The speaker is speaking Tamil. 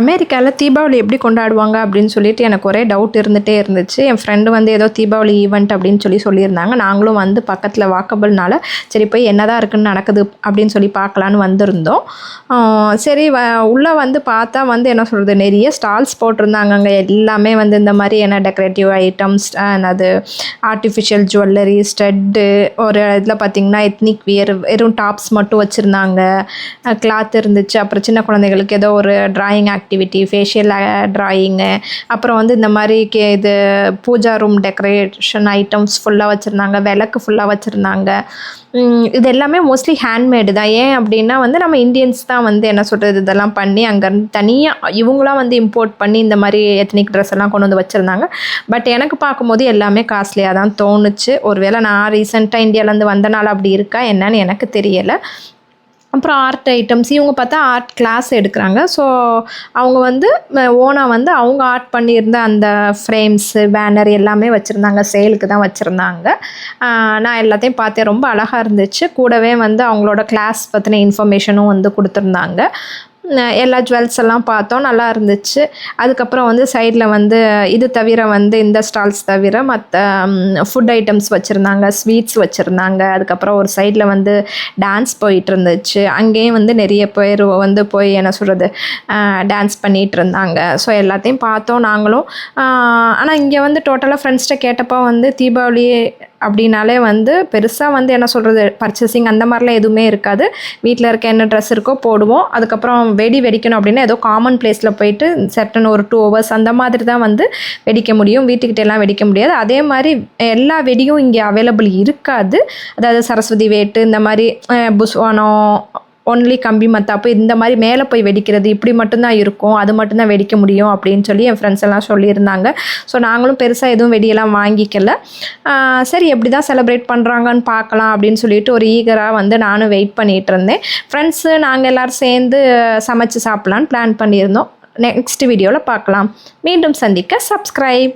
அமெரிக்காவில் தீபாவளி எப்படி கொண்டாடுவாங்க அப்படின்னு சொல்லிட்டு எனக்கு ஒரே டவுட் இருந்துகிட்டே இருந்துச்சு. என் ஃப்ரெண்டு வந்து ஏதோ தீபாவளி ஈவெண்ட் அப்படின்னு சொல்லி சொல்லியிருந்தாங்க. நாங்களும் வந்து பக்கத்தில் வாக்கபிள்னால சரி போய் என்னதான் இருக்குன்னு நடக்குது அப்படின்னு சொல்லி பார்க்கலான்னு வந்திருந்தோம். சரி வ உள்ளே வந்து பார்த்தா வந்து என்ன சொல்கிறது நிறைய ஸ்டால்ஸ் போட்டிருந்தாங்க அங்கே எல்லாமே வந்து இந்த மாதிரி என்ன டெக்கரேட்டிவ் ஐட்டம்ஸ் அது ஆர்டிஃபிஷியல் ஜுவல்லரி ஸ்டட்டு ஒரு இதில் பார்த்தீங்கன்னா எத்னிக் வியர் வெறும் டாப்ஸ் மட்டும் வச்சுருந்தாங்க. கிளாத் இருந்துச்சு. அப்புறம் சின்ன குழந்தைகளுக்கு ஏதோ ஒரு drawing act activity facial drawing அப்புறம் வந்து இந்த மாதிரி கே இது பூஜா ரூம் டெக்கரேஷன் ஐட்டம்ஸ் ஃபுல்லாக வச்சுருந்தாங்க விளக்கு ஃபுல்லாக வச்சுருந்தாங்க. இது எல்லாமே மோஸ்ட்லி ஹேண்ட்மேடு தான். ஏன் அப்படின்னா வந்து நம்ம இந்தியன்ஸ் தான் வந்து என்ன சொல்கிறது இதெல்லாம் பண்ணி அங்கேருந்து தனியாக இவங்களாம் வந்து இம்போர்ட் பண்ணி இந்த மாதிரி எத்னிக் ட்ரெஸ் எல்லாம் கொண்டு வந்து வச்சுருந்தாங்க. பட் எனக்கு பார்க்கும்போது எல்லாமே காஸ்ட்லியாக தான் தோணுச்சு. ஒருவேளை நான் ரீசெண்டாக இந்தியாவிலேருந்து வந்தனால அப்படி இருக்கா என்னன்னு எனக்கு தெரியலை. அப்புறம் ஆர்ட் ஐட்டம்ஸ் இவங்க பார்த்தா ஆர்ட் கிளாஸ் எடுக்கிறாங்க. ஸோ அவங்க வந்து ஓனாக வந்து அவங்க ஆர்ட் பண்ணியிருந்த அந்த ஃப்ரேம்ஸு பேனர் எல்லாமே வச்சுருந்தாங்க. சேலுக்கு தான் வச்சுருந்தாங்க. நான் எல்லாத்தையும் பார்த்தேன். ரொம்ப அழகாக இருந்துச்சு. கூடவே வந்து அவங்களோட கிளாஸ் பற்றின இன்ஃபர்மேஷனும் வந்து கொடுத்துருந்தாங்க. எல்லா ஜுவல்ஸ் எல்லாம் பார்த்தோம் நல்லா இருந்துச்சு. அதுக்கப்புறம் வந்து சைடில் வந்து இது தவிர வந்து இந்த ஸ்டால்ஸ் தவிர மற்ற ஃபுட் ஐட்டம்ஸ் வச்சுருந்தாங்க ஸ்வீட்ஸ் வச்சுருந்தாங்க. அதுக்கப்புறம் ஒரு சைடில் வந்து டான்ஸ் போயிட்டு இருந்துச்சு. அங்கேயும் வந்து நிறைய பேர் வந்து போய் என்ன சொல்கிறது டான்ஸ் பண்ணிகிட்டு இருந்தாங்க. ஸோ எல்லாத்தையும் பார்த்தோம் நாங்களும். ஆனால் இங்கே வந்து டோட்டலாக ஃப்ரெண்ட்ஸ்கிட்ட கேட்டப்போ வந்து தீபாவளி அப்படின்னாலே வந்து பெருசாக வந்து என்ன சொல்கிறது பர்ச்சேசிங் அந்த மாதிரிலாம் எதுவுமே இருக்காது. வீட்டில் இருக்க என்ன ட்ரெஸ் இருக்கோ போடுவோம். அதுக்கப்புறம் வெடி வெடிக்கணும் அப்படின்னா ஏதோ காமன் பிளேஸில் போயிட்டு செட்டன் ஒரு டூ ஹவர்ஸ் அந்த மாதிரி தான் வந்து வெடிக்க முடியும். வீட்டுக்கிட்ட எல்லாம் வெடிக்க முடியாது. அதே மாதிரி எல்லா வெடியும் இங்கே அவைலபிள் இருக்காது. அதாவது சரஸ்வதி வேட்டு இந்த மாதிரி புஸ்வானம் ஒன்லி கம்பி மத்தாப்பு இந்த மாதிரி மேலே போய் வெடிக்கிறது இப்படி மட்டும்தான் இருக்கும் அது மட்டும்தான் வெடிக்க முடியும் அப்படின்னு சொல்லி என் ஃப்ரெண்ட்ஸ் எல்லாம் சொல்லியிருந்தாங்க. ஸோ நாங்களும் பெருசாக எதுவும் வெடியெல்லாம் வாங்கிக்கல. சரி எப்படி தான் செலிப்ரேட் பண்ணுறாங்கன்னு பார்க்கலாம் அப்படின்னு சொல்லிட்டு ஒரு ஈகராக வந்து நானும் வெயிட் பண்ணிகிட்டு இருந்தேன். ஃப்ரெண்ட்ஸு நாங்கள் எல்லோரும் சேர்ந்து சமைச்சு சாப்பிட்லான்னு பிளான் பண்ணியிருந்தோம். நெக்ஸ்ட் வீடியோவில் பார்க்கலாம். மீண்டும் சந்திக்க சப்ஸ்கிரைப்